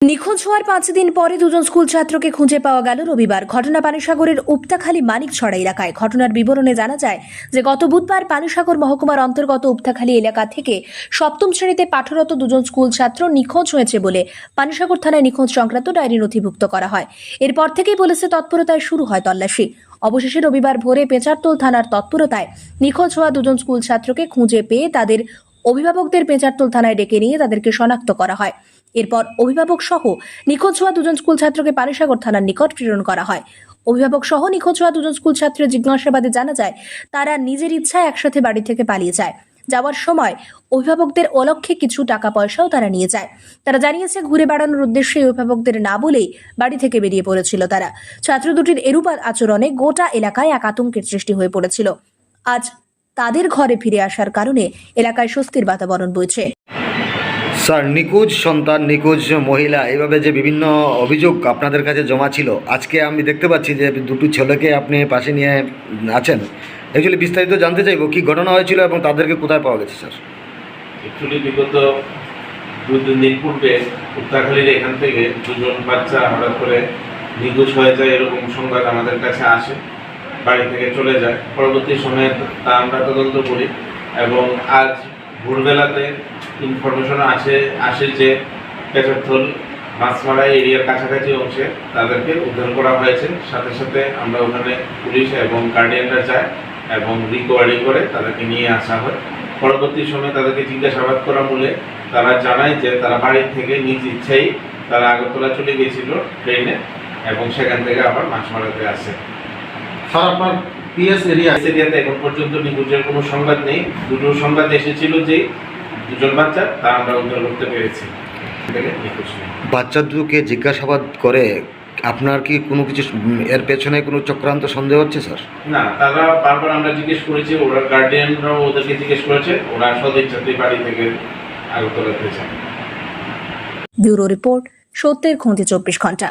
নিখোঁজ হওয়ার পাঁচ দিন পরে দুজন স্কুল ছাত্রকে খুঁজে পাওয়া গেল রবিবার। ঘটনা পানিসাগরের উপতাখালী মানিকছড়া এলাকায়। ঘটনার বিবরণে জানা যায় যে গত বুধবার পানিসাগর মহকুমার অন্তর্গত উপতাখালী এলাকা থেকে সপ্তম শ্রেণীতে পাঠরত দুজন স্কুল ছাত্র নিখোঁজ হয়েছে বলে পানিসাগর থানায় নিখোঁজ সংক্রান্ত ডায়েরি নথিভুক্ত করা হয়। এরপর থেকেই পুলিশের তৎপরতায় শুরু হয় তল্লাশি। অবশেষে রবিবার ভোরে পেঁচারতোল থানার তৎপরতায় নিখোঁজ হওয়া দুজন স্কুল ছাত্রকে খুঁজে পেয়ে তাদের অভিভাবকদের পেঁচারতোল থানায় ডেকে নিয়ে তাদেরকে শনাক্ত করা হয়। এরপর অভিভাবক সহ নিখোঁজ হওয়া দুজন স্কুল ছাত্রকে পানিসাগর থানার নিকট প্রেরণ করা হয়। অভিভাবক সহ নিখোঁজ হওয়া দুজন স্কুল ছাত্রের জিজ্ঞাসাবাদে জানা যায়, তারা নিজের ইচ্ছায় একসাথে বাড়ি থেকে পালিয়ে যায়। যাওয়ার সময় অভিভাবকদের অলক্ষ্যে কিছু টাকা পয়সাও তারা নিয়ে যায়। তারা জানিয়েছে, ঘুরে বেড়ানোর উদ্দেশ্যে অভিভাবকদের না বলেই বাড়ি থেকে বেরিয়ে পড়েছিল তারা। ছাত্র দুটির এরূপ আচরণে গোটা এলাকায় এক আতঙ্কের সৃষ্টি হয়ে পড়েছিল। আজ তাদের ঘরে ফিরে আসার কারণে এলাকায় স্বস্তির বাতাবরণ বইছে। স্যার নিখোঁজ সন্তান নিখোঁজ মহিলা এভাবে যে বিভিন্ন অভিযোগ আপনাদের কাছে জমা ছিল আজকে আমি দেখতে পাচ্ছি যে দুটো ছেলেকে আপনি পাশে নিয়ে আছেন। অ্যাকচুয়ালি বিস্তারিত জানতে চাইব কি ঘটনা হয়েছিল এবং তাদেরকে কোথায় পাওয়া গেছে স্যার? অ্যাকচুয়ালি বিগত দু তিন দিন পূর্বে উত্তরাখালীর এখান থেকে দুজন বাচ্চা হঠাৎ করে নিখোঁজ হয়ে যায় এরকম সংবাদ আমাদের কাছে আসে। বাড়ি থেকে চলে যায়। পরবর্তী সময়ে তা আমরা তদন্ত করি এবং আজ ভোরবেলাতে ইনফরমেশন আসে আসে যে পেটরথল মাছমারা এরিয়ার কাছাকাছি অংশে তাদেরকে উদ্ধার করা হয়েছে। সাথে সাথে আমরা ওখানে পুলিশ এবং গার্ডিয়ানরা যায় এবং রিকভারি করে তাদেরকে নিয়ে আসা হয়। পরবর্তী সময়ে তাদেরকে জিজ্ঞাসাবাদ করা মূলে তারা জানায় যে তারা বাড়ি থেকে নিজ ইচ্ছাই তারা আগরতলা চলে গিয়েছিল ট্রেনে এবং সেখান থেকে আবার মাছমারাতে আসে। স্যার আপনার পিএস এরিয়া এরিয়াতে এখন পর্যন্ত নিখোঁজের কোনো সংবাদ নেই। দুটো সংবাদ এসেছিল যে দুজন বাচ্চা তা আমরা উদ্ধার করতে পেরেছি। বাচ্চা দুটোকে জিজ্ঞাসাবাদ করে আপনার কি কোনো কিছু এর পেছনে কোনো চক্রান্ত সন্দেহ হচ্ছে স্যার? না তারা বারবার আমরা জিজ্ঞেস করেছি ওরা গার্ডিয়ানরাও ওদেরকে জিজ্ঞেস করেছে ওরা সদিচ্ছাতেই বাড়ি থেকে আগরতলাতে যায় ব্যুরো রিপোর্ট সত্যের খোঁজে চব্বিশ ঘণ্টা।